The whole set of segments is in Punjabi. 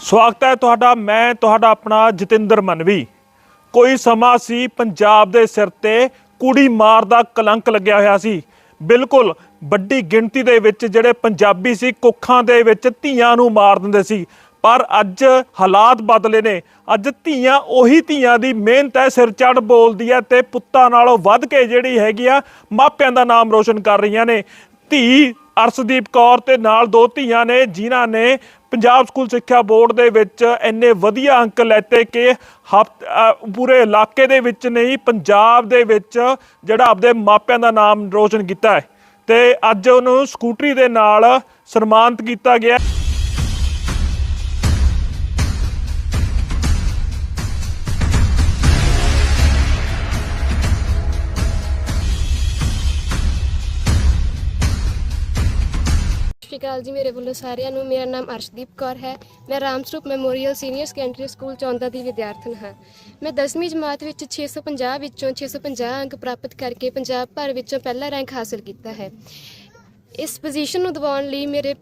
ਸਵਾਗਤ ਹੈ ਤੁਹਾਡਾ, ਮੈਂ ਤੁਹਾਡਾ ਆਪਣਾ ਜਤਿੰਦਰ ਮਨਵੀ। ਕੋਈ ਸਮਾਂ ਸੀ ਪੰਜਾਬ ਦੇ ਸਿਰ ਤੇ ਕੁੜੀ ਮਾਰ ਦਾ ਕਲੰਕ ਲੱਗਿਆ ਹੋਇਆ ਸੀ। ਬਿਲਕੁਲ ਵੱਡੀ ਗਿਣਤੀ ਦੇ ਵਿੱਚ ਜਿਹੜੇ ਪੰਜਾਬੀ ਸੀ, ਕੁੱਖਾਂ ਦੇ ਵਿੱਚ ਧੀਆਂ ਨੂੰ ਮਾਰ ਦਿੰਦੇ ਸੀ। ਪਰ ਅੱਜ ਹਾਲਾਤ ਬਦਲੇ ਨੇ। ਅੱਜ ਧੀਆਂ ਉਹੀ ਧੀਆਂ ਦੀ ਮਿਹਨਤ ਹੈ, ਸਿਰ ਚੜ ਬੋਲਦੀ ਹੈ ਤੇ ਪੁੱਤਾਂ ਨਾਲੋਂ ਵੱਧ ਕੇ ਜਿਹੜੀ ਹੈਗੀ ਆ, ਮਾਪਿਆਂ ਦਾ ਨਾਮ ਰੋਸ਼ਨ ਕਰ ਰਹੀਆਂ ਨੇ। ਧੀ ਅਰਸ਼ਦੀਪ ਕੌਰ ਤੇ ਨਾਲ ਦੋ ਧੀਆਂ ਨੇ, ਜਿਨ੍ਹਾਂ ਨੇ ਪੰਜਾਬ ਸਕੂਲ ਸਿੱਖਿਆ ਬੋਰਡ ਦੇ ਵਿੱਚ ਇੰਨੇ ਵਧੀਆ ਅੰਕ ਲੈਤੇ ਕਿ ਹਫ਼ਤ- ਪੂਰੇ ਇਲਾਕੇ ਦੇ ਵਿੱਚ ਨਹੀਂ, ਪੰਜਾਬ ਦੇ ਵਿੱਚ ਜਿਹੜਾ ਆਪਦੇ ਮਾਪਿਆਂ ਦਾ ਨਾਮ ਰੋਸ਼ਨ ਕੀਤਾ ਹੈ। ਤੇ ਅੱਜ ਉਹਨੂੰ ਸਕੂਟਰੀ ਦੇ ਨਾਲ ਸਨਮਾਨਿਤ ਕੀਤਾ ਗਿਆ ਸ਼੍ਰੀ ਅਕਾਲ ਜੀ ਮੇਰੇ ਵੱਲੋਂ ਸਾਰਿਆਂ ਨੂੰ, ਮੇਰਾ ਨਾਮ ਅਰਸ਼ਦੀਪ ਕੌਰ ਹੈ। ਮੈਂ Ramsarup memorial senior secondary school Chaunda ਦੀ ਵਿਦਿਆਰਥਣ ਹਾਂ। ਮੈਂ 10ਵੀਂ ਜਮਾਤ ਵਿੱਚ 650 ਵਿੱਚੋਂ 650 ਅੰਕ ਪ੍ਰਾਪਤ ਕਰਕੇ ਪੰਜਾਬ ਭਰ ਵਿੱਚੋਂ ਪਹਿਲਾ ਰੈਂਕ ਹਾਸਲ ਕੀਤਾ ਹੈ। ਇਸ ਪੋਜੀਸ਼ਨ ਨੂੰ ਦਿਵਾਉਣ ਲਈ ਮੇਰੇ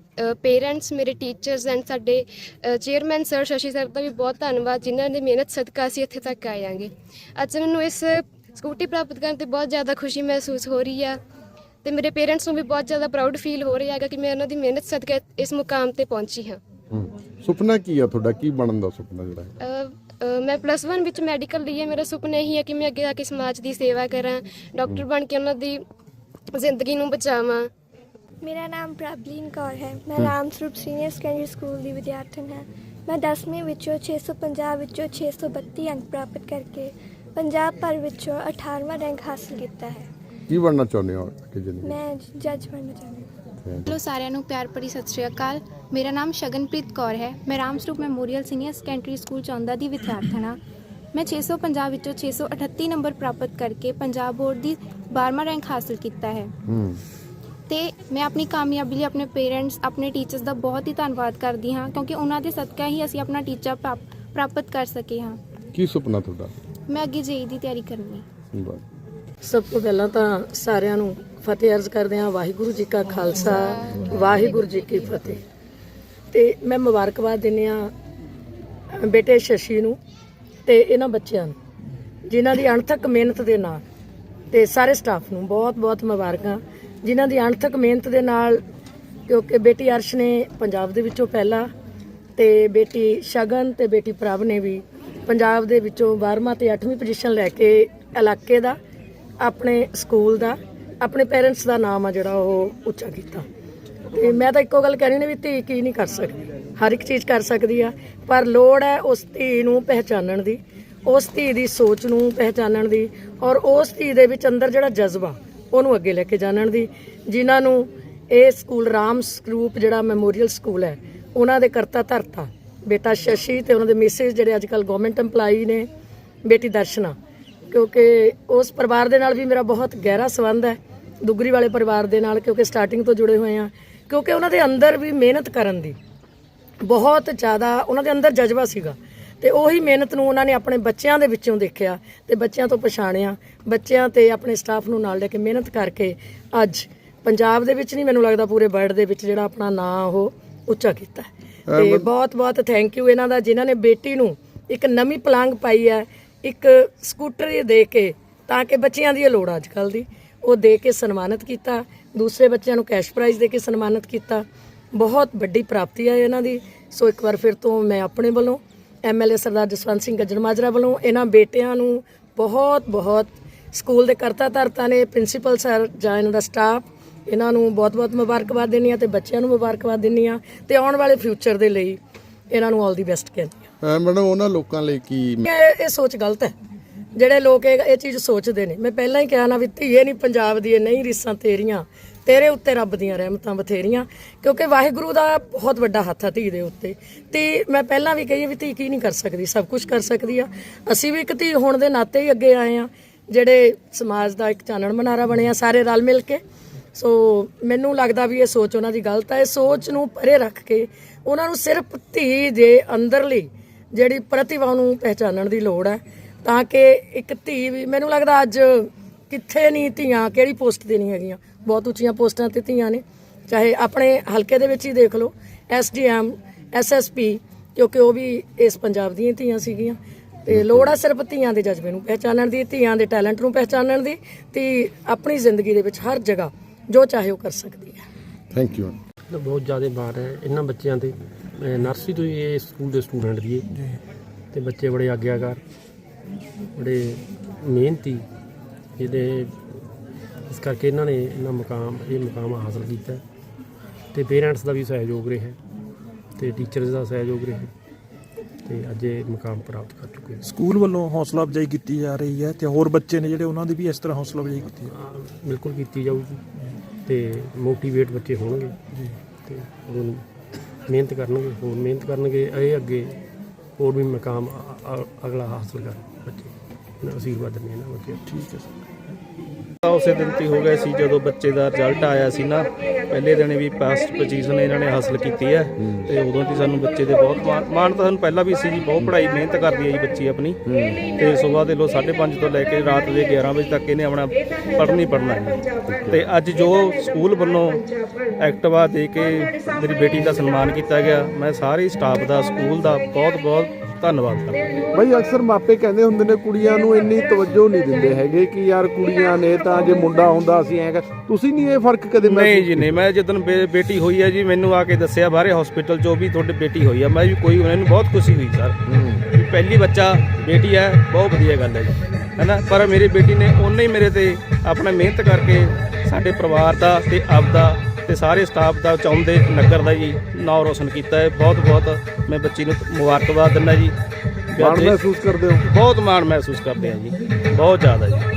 ਪੇਰੈਂਟਸ ਮੇਰੇ ਟੀਚਰਸ ਐਂਡ ਸਾਡੇ ਚੇਅਰਮੈਨ ਸਰ ਸ਼ਸ਼ੀ ਸਰ ਦਾ ਵੀ ਬਹੁਤ ਧੰਨਵਾਦ, ਜਿਨ੍ਹਾਂ ਨੇ ਮਿਹਨਤ ਸਦਕਾ ਅਸੀਂ ਇੱਥੇ ਤੱਕ ਆਏ ਆਂਗੇ। ਅੱਜ ਮੈਨੂੰ ਇਸ ਸਕੂਟੀ ਪ੍ਰਾਪਤ ਕਰਨ ਤੇ ਬਹੁਤ ਜ਼ਿਆਦਾ ਖੁਸ਼ੀ ਮਹਿਸੂਸ ਹੋ ਰਹੀ ਆ। ਤੇ ਮੇਰੇ ਪੇਰੈਂਟਸ ਨੂੰ ਵੀ ਬਹੁਤ ਜ਼ਿਆਦਾ ਪ੍ਰਾਊਡ ਫੀਲ ਹੋ ਰਿਹਾ ਹੈਗਾ ਕਿ ਮੈਂ ਉਹਨਾਂ ਦੀ ਮਿਹਨਤ ਸਦਕਾ ਇਸ ਮੁਕਾਮ ਤੇ ਪਹੁੰਚੀ ਹਾਂ। ਹੂੰ। ਸੁਪਨਾ ਕੀ ਆ ਤੁਹਾਡਾ? ਕੀ ਬਣਨ ਦਾ ਸੁਪਨਾ ਜਿਹੜਾ ਹੈ ਅਹ, ਅਹ, ਮੈਂ ਪਲੱਸ 1 ਵਿੱਚ ਮੈਡੀਕਲ ਲਈ ਹੈ। ਮੇਰਾ ਸੁਪਨਾ ਇਹੀ ਹੈ ਕਿ ਮੈਂ ਅੱਗੇ ਜਾ ਕੇ ਸਮਾਜ ਦੀ ਸੇਵਾ ਕਰਾਂ ਡਾਕਟਰ ਬਣ ਕੇ ਉਹਨਾਂ ਦੀ ਜ਼ਿੰਦਗੀ ਨੂੰ ਬਚਾਵਾਂ। ਮੇਰਾ ਨਾਮ ਪ੍ਰਭਲੀਨ ਕੌਰ ਹੈ। ਮੈਂ Ram Sarup senior secondary school ਦੀ ਵਿਦਿਆਰਥਣ ਹਾਂ। ਮੈਂ 10ਵੀਂ ਵਿੱਚੋਂ 650 ਵਿੱਚੋਂ 632 ਅੰਕ ਪ੍ਰਾਪਤ ਕਰਕੇ ਪੰਜਾਬ ਭਰ ਵਿੱਚੋਂ 18ਵਾਂ ਰੈਂਕ ਹਾਸਲ ਕੀਤਾ ਹੈ। ਕੀ ਬਣਨਾ ਚਾਹੁੰਦੇ ਹੋ ਅੱਗੇ ਜ਼ਿੰਦਗੀ ਮੈਂ ਜੱਜ ਬਣਨਾ ਚਾਹੁੰਦੀ ਹਾਂ। ਹੈਲੋ ਸਾਰਿਆਂ ਨੂੰ ਪਿਆਰ ਭਰੀ ਸਤਿ ਸ਼੍ਰੀ ਅਕਾਲ। ਮੇਰਾ ਨਾਮ ਸ਼ਗਨਪ੍ਰੀਤ ਕੌਰ ਹੈ। ਮੈਂ Ramsaroop memorial senior secondary school Chaunda ਦੀ ਵਿਦਿਆਰਥਣ ਹਾਂ। ਮੈਂ 650 ਵਿੱਚੋਂ 638 ਨੰਬਰ ਪ੍ਰਾਪਤ ਕਰਕੇ ਪੰਜਾਬ ਬੋਰਡ ਦੀ 12ਵਾਂ ਰੈਂਕ ਹਾਸਲ ਕੀਤਾ ਹੈ। ਹੂੰ। ਤੇ ਮੈਂ ਆਪਣੀ ਕਾਮਯਾਬੀ ਲਈ ਆਪਣੇ ਪੇਰੈਂਟਸ ਆਪਣੇ ਟੀਚਰਸ ਦਾ ਬਹੁਤ ਹੀ ਧੰਨਵਾਦ ਕਰਦੀ ਹਾਂ ਕਿਉਂਕਿ ਉਹਨਾਂ ਦੇ ਸਦਕਾ ਹੀ ਅਸੀਂ ਆਪਣਾ ਟੀਚਾ ਪ੍ਰਾਪ- ਪ੍ਰਾਪਤ ਕਰ ਸਕੇ ਹਾਂ। ਕੀ ਸੁਪਨਾ ਤੁਹਾਡਾ? ਮੈਂ ਅੱਗੇ ਜੇਈ ਦੀ ਤਿਆਰੀ ਕਰਨੀ ਹੈ ਬਸ। ਸਭ ਤੋਂ ਪਹਿਲਾਂ ਤਾਂ ਸਾਰਿਆਂ ਨੂੰ ਫਤਿਹ ਅਰਜ਼ ਕਰਦੇ ਹਾਂ, ਵਾਹਿਗੁਰੂ ਜੀ ਕਾ ਖਾਲਸਾ, ਵਾਹਿਗੁਰੂ ਜੀ ਕੀ ਫਤਿਹ। ਤੇ ਮੈਂ ਮੁਬਾਰਕਬਾਦ ਦਿੰਦੀ ਹਾਂ ਬੇਟੇ ਸ਼ਸ਼ੀ ਨੂੰ ਤੇ ਇਹਨਾਂ ਬੱਚਿਆਂ ਨੂੰ, ਜਿਨ੍ਹਾਂ ਦੀ ਅਣਥੱਕ ਮਿਹਨਤ ਦੇ ਨਾਲ ਤੇ ਸਾਰੇ ਸਟਾਫ ਨੂੰ ਬਹੁਤ-ਬਹੁਤ ਮੁਬਾਰਕਾਂ। ਜਿਨ੍ਹਾਂ ਦੀ ਅਣਥੱਕ ਮਿਹਨਤ ਦੇ ਨਾਲ, ਕਿਉਂਕਿ ਬੇਟੀ ਅਰਸ਼ ਨੇ ਪੰਜਾਬ ਦੇ ਵਿੱਚੋਂ ਪਹਿਲਾ ਤੇ ਬੇਟੀ ਸ਼ਗਨ ਤੇ ਬੇਟੀ ਪ੍ਰਭ ਨੇ ਵੀ ਪੰਜਾਬ ਦੇ ਵਿੱਚੋਂ 12ਵਾਂ ਤੇ 8ਵੀਂ ਪੋਜੀਸ਼ਨ ਲੈ ਕੇ ਇਲਾਕੇ ਦਾ ਆਪਣੇ ਸਕੂਲ ਦਾ, ਆਪਣੇ ਪੇਰੈਂਟਸ ਦਾ ਨਾਮ ਆ ਜਿਹੜਾ ਉਹ ਉੱਚਾ ਕੀਤਾ। ਤੇ ਮੈਂ ਤਾਂ ਇੱਕੋ ਗੱਲ ਕਹਿਣੀ ਨੇ ਵੀ ਧੀ ਕੀ ਨਹੀਂ ਕਰ ਸਕਦੀ। ਹਰ ਇੱਕ ਚੀਜ਼ ਕਰ ਸਕਦੀ ਆ, ਪਰ ਲੋੜ ਹੈ ਉਸ ਧੀ ਨੂੰ ਪਹਿਚਾਨਣ ਦੀ, ਉਸ ਧੀ ਦੀ ਸੋਚ ਨੂੰ ਪਹਿਚਾਨਣ ਦੀ ਔਰ ਉਸ ਧੀ ਦੇ ਵਿੱਚ ਅੰਦਰ ਜਿਹੜਾ ਜਜ਼ਬਾ, ਉਹਨੂੰ ਅੱਗੇ ਲੈ ਕੇ ਜਾਣਨ ਦੀ। ਜਿਨ੍ਹਾਂ ਨੂੰ ਇਹ ਸਕੂਲ ਰਾਮ ਸਰੂਪ ਜਿਹੜਾ ਮੈਮੋਰੀਅਲ ਸਕੂਲ ਹੈ, ਉਹਨਾਂ ਦੇ ਕਰਤਾ ਧਰਤਾ। ਬੇਟਾ ਸ਼ਸ਼ੀ ਤੇ ਉਹਨਾਂ ਦੇ ਮਿਸਿਸ ਜਿਹੜੇ ਅੱਜ ਕੱਲ ਗਵਰਨਮੈਂਟ EMPLOYE ਨੇ, ਬੇਟੀ ਦਰਸ਼ਨਾ। ਕਿਉਂਕਿ ਉਸ ਪਰਿਵਾਰ ਦੇ ਨਾਲ ਵੀ ਮੇਰਾ ਬਹੁਤ ਗਹਿਰਾ ਸੰਬੰਧ ਹੈ ਦੁਗਰੀ ਵਾਲੇ ਪਰਿਵਾਰ ਦੇ ਨਾਲ ਕਿਉਂਕਿ ਸਟਾਰਟਿੰਗ ਤੋਂ ਜੁੜੇ ਹੋਏ ਆ ਕਿਉਂਕਿ ਉਹਨਾਂ ਦੇ ਅੰਦਰ ਵੀ ਮਿਹਨਤ ਕਰਨ ਦੀ ਬਹੁਤ ਜ਼ਿਆਦਾ ਉਹਨਾਂ ਦੇ ਅੰਦਰ ਜਜ਼ਬਾ ਸੀਗਾ ਤੇ ਉਹੀ ਮਿਹਨਤ ਨੂੰ ਉਹਨਾਂ ਨੇ ਆਪਣੇ ਬੱਚਿਆਂ ਦੇ ਵਿੱਚੋਂ ਦੇਖਿਆ ਤੇ ਬੱਚਿਆਂ ਤੋਂ ਪਛਾਣਿਆ ਬੱਚਿਆਂ ਤੇ ਆਪਣੇ ਸਟਾਫ ਨੂੰ ਨਾਲ ਲੈ ਕੇ ਮਿਹਨਤ ਕਰਕੇ ਅੱਜ ਪੰਜਾਬ ਦੇ ਵਿੱਚ ਨਹੀਂ ਮੈਨੂੰ ਲੱਗਦਾ ਪੂਰੇ ਵਰਲਡ ਦੇ ਵਿੱਚ ਜਿਹੜਾ ਆਪਣਾ ਨਾਂ ਉਹ ਉੱਚਾ ਕੀਤਾ। ਤੇ ਬਹੁਤ ਬਹੁਤ ਥੈਂਕ ਯੂ ਇਹਨਾਂ ਦਾ ਜਿਨ੍ਹਾਂ ਨੇ ਬੇਟੀ ਨੂੰ ਇੱਕ ਨਵੀਂ ਪਲੰਗ ਪਾਈ ਹੈ ਇੱਕ ਸਕੂਟਰ ਦੇ ਕੇ, ਤਾਂ ਕਿ ਬੱਚਿਆਂ ਦੀ ਇਹ ਲੋੜ ਅੱਜ ਕੱਲ ਦੀ, ਉਹ ਦੇ ਕੇ ਸਨਮਾਨਿਤ ਕੀਤਾ, ਦੂਸਰੇ ਬੱਚਿਆਂ ਨੂੰ ਕੈਸ਼ ਪ੍ਰਾਈਜ਼ ਦੇ ਕੇ ਸਨਮਾਨਿਤ ਕੀਤਾ। ਬਹੁਤ ਵੱਡੀ ਪ੍ਰਾਪਤੀ ਹੈ ਇਹਨਾਂ ਦੀ। ਸੋ ਇੱਕ ਵਾਰ ਫਿਰ ਤੋਂ ਮੈਂ ਆਪਣੇ ਵੱਲੋਂ ਐਮਐਲਏ ਸਰਦਾਰ ਜਸਵੰਤ ਸਿੰਘ ਗੱਜਣ ਮਾਜਰਾ ਵੱਲੋਂ ਇਹਨਾਂ ਬੇਟਿਆਂ ਨੂੰ ਬਹੁਤ ਬਹੁਤ ਸਕੂਲ ਦੇ ਕਰਤਾ ਧਰਤਾ ਨੇ, ਪ੍ਰਿੰਸੀਪਲ ਸਰ ਜਾਂ ਇਹਨਾਂ ਦਾ ਸਟਾਫ, ਇਹਨਾਂ ਨੂੰ ਬਹੁਤ-ਬਹੁਤ ਮੁਬਾਰਕਬਾਦ ਦਿੰਦੀ ਹਾਂ ਤੇ ਬੱਚਿਆਂ ਨੂੰ ਮੁਬਾਰਕਬਾਦ ਦਿੰਦੀ ਹਾਂ ਤੇ ਆਉਣ ਵਾਲੇ ਫਿਊਚਰ ਦੇ ਲਈ ਇਹਨਾਂ ਨੂੰ ਆਲ ਦੀ ਬੈਸਟ ਕਹਿੰਦੀ ਮੈਡਮ, ਉਹਨਾਂ ਲੋਕਾਂ ਲਈ ਕੀ ਇਹ ਇਹ ਸੋਚ ਗਲਤ ਹੈ। ਜਿਹੜੇ ਲੋਕ ਇਹ ਇਹ ਚੀਜ਼ ਸੋਚਦੇ ਨੇ। ਮੈਂ ਪਹਿਲਾਂ ਹੀ ਕਿਹਾ ਨਾ ਵੀ ਧੀਏ ਨਹੀਂ ਪੰਜਾਬ ਦੀ ਇਹ ਨਹੀਂ ਰੀਸਾਂ ਤੇਰੀਆਂ, ਤੇਰੇ ਉੱਤੇ ਰੱਬ ਦੀਆਂ ਰਹਿਮਤਾਂ ਬਥੇਰੀਆਂ, ਕਿਉਂਕਿ ਵਾਹਿਗੁਰੂ ਦਾ ਬਹੁਤ ਵੱਡਾ ਹੱਥ ਆ ਧੀ ਦੇ ਉੱਤੇ। ਤੇ ਮੈਂ ਪਹਿਲਾਂ ਵੀ ਕਹੀ ਹੈ ਵੀ ਧੀ ਕੀ ਨਹੀਂ ਕਰ ਸਕਦੀ, ਸਭ ਕੁਝ ਕਰ ਸਕਦੀ ਆ। ਅਸੀਂ ਵੀ ਇੱਕ ਧੀ ਹੋਣ ਦੇ ਨਾਤੇ ਹੀ ਅੱਗੇ ਆਏ ਆ। ਜਿਹੜੇ ਸਮਾਜ ਦਾ ਇੱਕ ਚਾਨਣ ਮਨਾਰਾ ਬਣੇ ਆ ਸਾਰੇ ਰਲ ਮਿਲ ਕੇ। ਸੋ ਮੈਨੂੰ ਲੱਗਦਾ ਵੀ ਇਹ ਸੋਚ ਉਹਨਾਂ ਦੀ ਗਲਤ ਹੈ ਇਹ ਸੋਚ ਨੂੰ ਪਰੇ ਰੱਖ ਕੇ ਉਹਨਾਂ ਨੂੰ ਸਿਰਫ ਧੀ ਦੇ ਅੰਦਰਲੀ ਜਿਹੜੀ ਪ੍ਰਤਿਭਾ ਨੂੰ ਪਹਿਚਾਨਣ ਦੀ ਲੋੜ ਹੈ ਤਾਂ ਕਿ ਇੱਕ ਧੀ ਵੀ ਮੈਨੂੰ ਲੱਗਦਾ ਅੱਜ ਕਿੱਥੇ ਨਹੀਂ ਧੀਆਂ ਕਿਹੜੀ ਪੋਸਟ ਤੇ ਨਹੀਂ ਹੈਗੀਆਂ। ਬਹੁਤ ਉੱਚੀਆਂ ਪੋਸਟਾਂ ਤੇ ਧੀਆਂ ਨੇ। ਚਾਹੇ ਆਪਣੇ ਹਲਕੇ ਦੇ ਵਿੱਚ ਹੀ ਦੇਖ ਲਓ ਐਸਡੀਐਮ ਐਸਐਸਪੀ ਕਿਉਂਕਿ ਉਹ ਵੀ ਇਸ ਪੰਜਾਬ ਦੀਆਂ ਧੀਆਂ ਸੀਗੀਆਂ। ਤੇ ਲੋੜ ਆ ਸਿਰਫ ਧੀਆਂ ਦੇ ਜਜ਼ਬੇ ਨੂੰ ਪਹਿਚਾਨਣ ਦੀ ਧੀਆਂ ਦੇ ਟੈਲੈਂਟ ਨੂੰ ਪਹਿਚਾਨਣ ਦੀ ਤੇ ਆਪਣੀ ਜ਼ਿੰਦਗੀ ਦੇ ਵਿੱਚ ਹਰ ਜਗ੍ਹਾ ਜੋ ਚਾਹੇ ਉਹ ਕਰ ਸਕਦੀ ਹੈ। ਥੈਂਕ ਯੂ ਬਹੁਤ ਜ਼ਿਆਦਾ ਮਾਣ ਹੈ ਇਹਨਾਂ ਬੱਚਿਆਂ ਤੇ। ਨਰਸਰੀ ਤੋਂ ਹੀ ਇਹ ਸਕੂਲ ਦੇ ਸਟੂਡੈਂਟ ਦੀ ਤੇ ਬੱਚੇ ਬੜੇ ਆਗਿਆਕਾਰ ਬੜੇ ਮਿਹਨਤੀ। ਜਿਹਦੇ ਇਸ ਕਰਕੇ ਇਹਨਾਂ ਨੇ ਇਹਨਾਂ ਮੁਕਾਮ ਇਹ ਮੁਕਾਮ ਹਾਸਲ ਕੀਤਾ। ਤੇ ਪੇਰੈਂਟਸ ਦਾ ਵੀ ਸਹਿਯੋਗ ਰਿਹਾ। ਤੇ ਟੀਚਰਸ ਦਾ ਸਹਿਯੋਗ ਰਿਹਾ। ਤੇ ਅੱਜ ਇਹ ਮੁਕਾਮ ਪ੍ਰਾਪਤ ਕਰ ਚੁੱਕੇ ਸਕੂਲ ਵੱਲੋਂ ਹੌਸਲਾ ਅਫਜ਼ਾਈ ਕੀਤੀ ਜਾ ਰਹੀ ਹੈ ਤੇ ਹੋਰ ਬੱਚੇ ਨੇ ਜਿਹੜੇ ਉਹਨਾਂ ਦੀ ਵੀ ਇਸ ਤਰ੍ਹਾਂ ਹੌਸਲਾ ਅਫਜ਼ਾਈ ਕੀਤੀ ਹੈ? ਬਿਲਕੁਲ ਕੀਤੀ ਜਾਊਗੀ। ਤੇ ਮੋਟੀਵੇਟ ਬੱਚੇ ਹੋਣਗੇ। ਤੇ ਹੁਣ ਮਿਹਨਤ ਕਰਨਗੇ, ਹੋਰ ਮਿਹਨਤ ਕਰਨਗੇ, ਇਹ ਅੱਗੇ ਹੋਰ ਵੀ ਮਕਾਮ ਅਗਲਾ ਹਾਸਲ ਕਰਨ ਬੱਚੇ। ਇਹਨਾਂ ਨੂੰ ਅਸ਼ੀਰਵਾਦ ਦਿੰਦੇ ਇਹਨਾਂ ਬੱਚੇ ਠੀਕ ਹੈ ਸਰ ਤਾਂ ਉਸੇ ਦਿਨ ਤੇ ਹੋ ਗਏ ਸੀ, ਜਦੋਂ ਬੱਚੇ ਦਾ ਰਿਜ਼ਲਟ ਆਇਆ ਸੀ ਨਾ, ਪਹਿਲੇ ਦਿਨ ਵੀ ਫਸਟ ਪੋਜੀਸ਼ਨ ਇਹਨਾਂ ਨੇ ਹਾਸਲ ਕੀਤੀ ਹੈ ਤੇ ਉਦੋਂ ਦੀ ਸਾਨੂੰ ਬੱਚੇ ਦੇ ਬਹੁਤ ਮਾਣ- ਮਾਣ ਤਾਂ ਸਾਨੂੰ ਪਹਿਲਾਂ ਵੀ ਸੀ ਜੀ, ਬਹੁਤ ਪੜ੍ਹਾਈ, ਮਿਹਨਤ ਕਰਦੀ ਹੈ ਜੀ ਬੱਚੀ ਆਪਣੀ। ਤੇ ਸਵੇਰ ਦੇ ਲੋ 5:30 ਤੋਂ ਲੈ ਕੇ ਰਾਤ ਦੇ 11 ਵਜੇ ਤੱਕ ਇਹਨੇ ਆਪਣਾ ਪੜ੍ਹਨ ਹੀ ਪੜ੍ਹਨਾ ਹੈ। ਤੇ ਅੱਜ ਜੋ ਸਕੂਲ ਵੱਲੋਂ ਐਕਟਿਵਾ ਦੇ ਕੇ ਮੇਰੀ ਬੇਟੀ ਦਾ ਸਨਮਾਨ ਕੀਤਾ ਗਿਆ, ਮੈਂ ਸਾਰੇ ਸਟਾਫ ਦਾ, ਸਕੂਲ ਦਾ ਬਹੁਤ ਬਹੁਤ ਧੰਨਵਾਦ। ਬਈ ਅਕਸਰ ਮਾਪੇ ਕਹਿੰਦੇ ਹੁੰਦੇ ਨੇ ਕੁੜੀਆਂ ਨੂੰ ਇੰਨੀ ਤਵੱਜੋ ਨਹੀਂ ਦਿੰਦੇ ਹੈਗੇ ਕਿ ਯਾਰ ਕੁੜੀਆਂ ਨੇ ਤਾਂ ਜੇ ਮੁੰਡਾ ਹੁੰਦਾ ਅਸੀਂ ਐਂ ਕਰ ਤੁਸੀਂ ਨਹੀਂ ਇਹ ਫ਼ਰਕ ਕਦੇ ਨਹੀਂ ਜੀ ਨਹੀਂ ਮੈਂ ਜਦੋਂ ਬੇਟੀ ਹੋਈ ਹੈ ਜੀ ਮੈਨੂੰ ਆ ਕੇ ਦੱਸਿਆ ਬਾਹਰੇ ਹਸਪੀਟਲ 'ਚੋਂ ਵੀ ਤੁਹਾਡੀ ਬੇਟੀ ਹੋਈ ਹੈ ਮੈਂ ਵੀ ਕੋਈ ਮੈਨੂੰ ਬਹੁਤ ਖੁਸ਼ੀ ਹੋਈ ਸਰ। ਵੀ ਪਹਿਲੀ ਬੱਚਾ ਬੇਟੀ ਹੈ ਬਹੁਤ ਵਧੀਆ ਗੱਲ ਹੈ ਜੀ। ਹੈਨਾ? ਪਰ ਮੇਰੀ ਬੇਟੀ ਨੇ ਉਹਨੇ ਹੀ ਮੇਰੇ ਤੇ ਆਪਣਾ ਮਿਹਨਤ ਕਰਕੇ ਸਾਡੇ ਪਰਿਵਾਰ ਦਾ ਤੇ ਆਪਦਾ ਤੇ ਸਾਰੇ ਸਟਾਫ ਦਾ ਚਾਹੁੰਦੇ ਨਗਰ ਦਾ ਜੀ ਨਾਂ ਰੋਸ਼ਨ ਕੀਤਾ ਹੈ। ਬਹੁਤ ਬਹੁਤ ਮੈਂ ਬੱਚੀ ਨੂੰ ਮੁਬਾਰਕਬਾਦ ਦਿੰਦਾ ਜੀ। ਮਾਣ ਮਹਿਸੂਸ ਕਰਦੇ ਹੋ? ਬਹੁਤ ਮਾਣ ਮਹਿਸੂਸ ਕਰਦੇ ਹਾਂ ਜੀ। ਬਹੁਤ ਜ਼ਿਆਦਾ ਜੀ।